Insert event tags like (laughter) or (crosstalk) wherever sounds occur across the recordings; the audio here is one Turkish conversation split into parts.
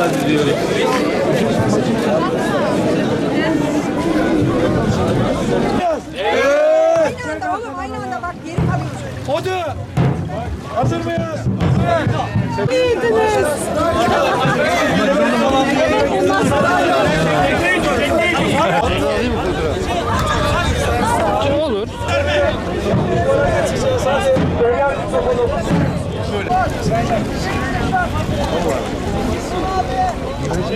Aynı anda oğlum aynı anda bak geri kalıyorsun. Hadi. Hazır mıyız? O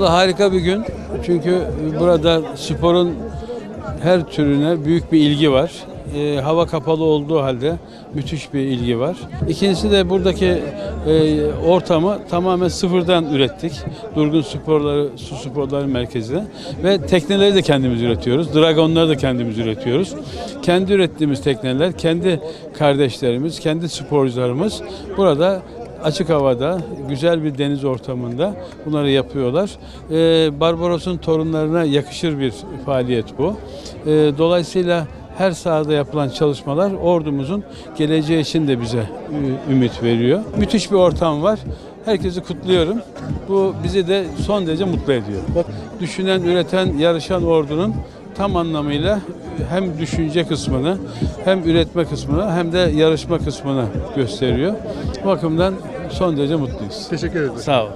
da harika bir gün. Çünkü burada sporun her türüne büyük bir ilgi var. Ee, hava kapalı olduğu halde müthiş bir ilgi var. İkincisi de buradaki e, ortamı tamamen sıfırdan ürettik. Durgun Sporları, Su Sporları Merkezi'ne. Ve tekneleri de kendimiz üretiyoruz. Dragonları da kendimiz üretiyoruz. Kendi ürettiğimiz tekneler, kendi kardeşlerimiz, kendi sporcularımız burada açık havada, güzel bir deniz ortamında bunları yapıyorlar. Ee, Barbaros'un torunlarına yakışır bir faaliyet bu. Ee, dolayısıyla her sahada yapılan çalışmalar ordumuzun geleceği için de bize ümit veriyor. Müthiş bir ortam var. Herkesi kutluyorum. Bu bizi de son derece mutlu ediyor. Düşünen, üreten, yarışan ordunun tam anlamıyla hem düşünce kısmını hem üretme kısmını hem de yarışma kısmını gösteriyor. Bu bakımdan son derece mutluyuz. Teşekkür ederim. Sağ olun.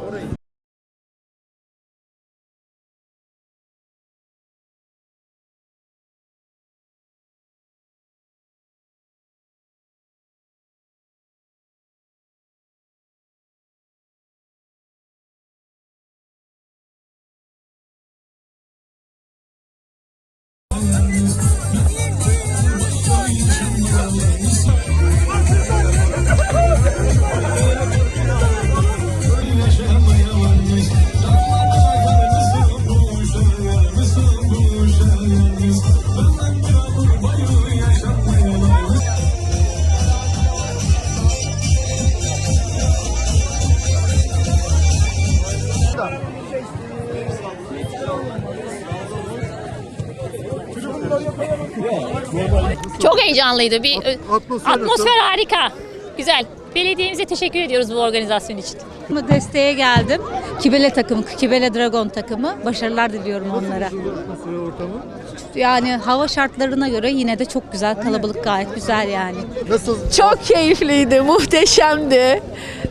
Çok heyecanlıydı. Bir atmosfer atmosfer harika. Güzel. Belediyemize teşekkür ediyoruz bu organizasyon için. Bu desteğe geldim. Kibele takımı, Kibele Dragon takımı. Başarılar diliyorum onlara. Atmosfer ortamı. Yani hava şartlarına göre yine de çok güzel, kalabalık gayet güzel yani. Nasıl? Çok keyifliydi, muhteşemdi.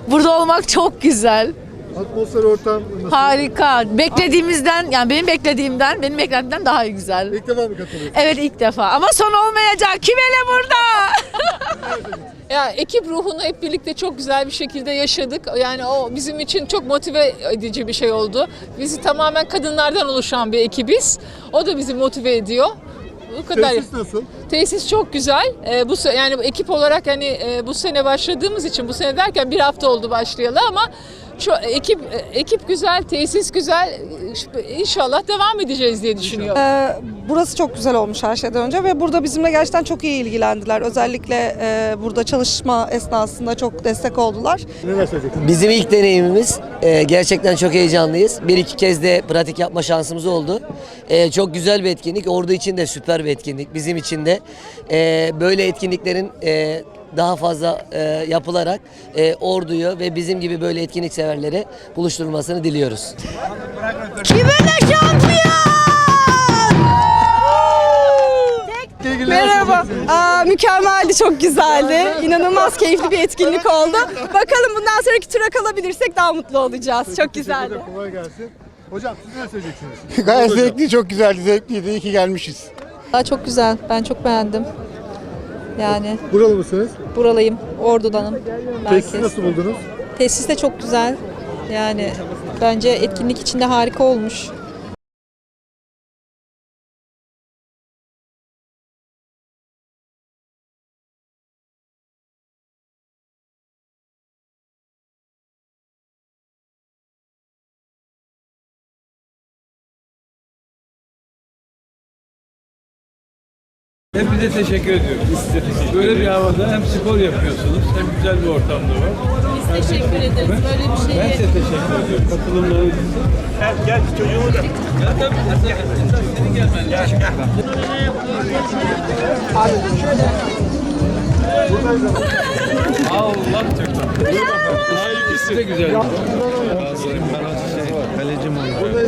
Burada olmak çok güzel. Atmosfer ortam nasıl? Harika. Beklediğimizden, yani benim beklediğimden, benim beklediğimden daha güzel. İlk defa mı katılıyorsun? Evet ilk defa. Ama son olmayacak. Kimele burada? (laughs) Ya ekip ruhunu hep birlikte çok güzel bir şekilde yaşadık. Yani o bizim için çok motive edici bir şey oldu. Bizi tamamen kadınlardan oluşan bir ekibiz. O da bizi motive ediyor. Bu kadar. Tesis nasıl? Tesis çok güzel. Ee, bu yani ekip olarak hani e, bu sene başladığımız için bu sene derken bir hafta oldu başlayalı ama şu ekip e, ekip güzel, tesis güzel. İnşallah devam edeceğiz diye düşünüyorum. Ee, Burası çok güzel olmuş her şeyden önce ve burada bizimle gerçekten çok iyi ilgilendiler. Özellikle e, burada çalışma esnasında çok destek oldular. Bizim ilk deneyimimiz. Ee, gerçekten çok heyecanlıyız. Bir iki kez de pratik yapma şansımız oldu. Ee, çok güzel bir etkinlik. Ordu için de süper bir etkinlik. Bizim için de Ee, böyle etkinliklerin e, daha fazla e, yapılarak e, orduyu ve bizim gibi böyle etkinlik severleri buluşturulmasını diliyoruz. Merhaba. Aa, mükemmeldi, çok güzeldi. İnanılmaz keyifli bir etkinlik oldu. Bakalım bundan sonraki tura kalabilirsek daha mutlu olacağız. Çok güzeldi. Kolay gelsin. Hocam siz neler söyleyeceksiniz? Gayet zevkli, çok güzeldi, zevkliydi. İyi ki gelmişiz. Çok güzel. Ben çok beğendim. Yani Buralı mısınız? buralıyım. Ordu'danım. Tesisi Merkez. nasıl buldunuz? Tesis de çok güzel. Yani bence etkinlik içinde harika olmuş. Hepinize teşekkür ediyorum. Böyle bir havada hem spor yapıyorsunuz hem güzel bir ortamda var. Biz teşekkür ederiz. Böyle bir şey. Ben size teşekkür ediyorum. Katılımlarınız için. Gel, gel çocuğumu da. Ya tabii. Senin gelmen. Gel. Allah çok tatlı. İkisi de güzel. Kalecim oldu.